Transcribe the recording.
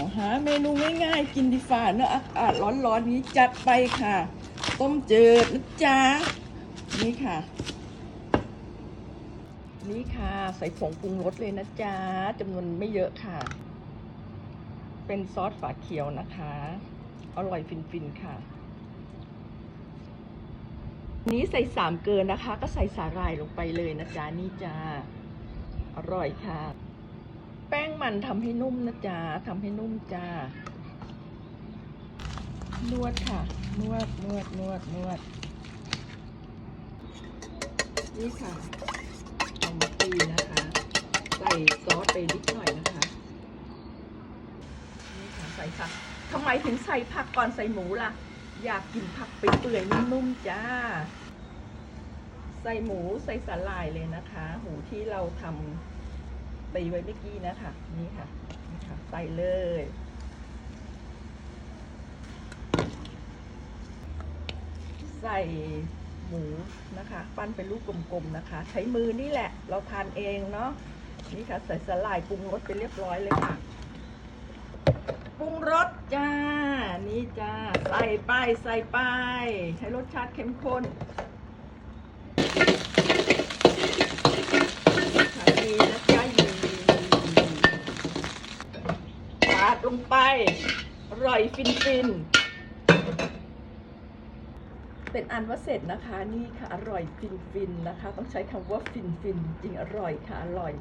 าวหาเมนูง่ายๆ กินดีฝ่าเนอะอากาศร้อนๆนี้จัดไปค่ะ ต้มจืดนะจ๊ะนี่ค่ะ นี่ค่ะใส่ผงปรุงรสเลยนะจ๊ะจำนวนไม่เยอะค่ะ เป็นซอสฝาเขียวนะคะ อร่อยฟินๆค่ะ นี้ใส่สามเกินนะคะ ก็ใส่สาหร่ายลงไปเลยนะจ๊ะนี่จ้าอร่อยค่ะ แป้งมันทำให้นุ่มนะจ๊ะทำให้นุ่มจ้านวดค่ะ นวดนวดนวดนวด นี่ค่ะเอามาตีนะคะ ใส่ซอสไปนิดหน่อยนะคะ นี่ค่ะใส่ผักทำไมถึงใส่ผักก่อนใส่หมูล่ะ อยากกินผักไปเปื่อยนุ่มๆจ้า ใส่หมูใส่สาหร่ายเลยนะคะหูที่เราทำ ตีไว้เมื่อกี้นะคะนี่ค่ะนี่ค่ะ ใส่เลย ใส่หมูนะคะ ปั้นเป็นลูกกลมๆนะคะ ใช้มือนี่แหละ เราทานเองเนาะนี่ค่ะ ใส่สาหร่ายปรุงรสไปเรียบร้อยเลยค่ะปรุงรสจ้า นี่จ้า ใส่ไปใส่ไป ให้รสชาติเข้มข้นขายดีนะจ๊ะยีาดลงไป อร่อยฟินฟินเป็นอันว่าเสร็จนะคะ นี่ค่ะ อร่อยฟินฟินนะคะ ต้องใช้คำว่าฟินฟินจริงอร่อยค่ะ อร่อย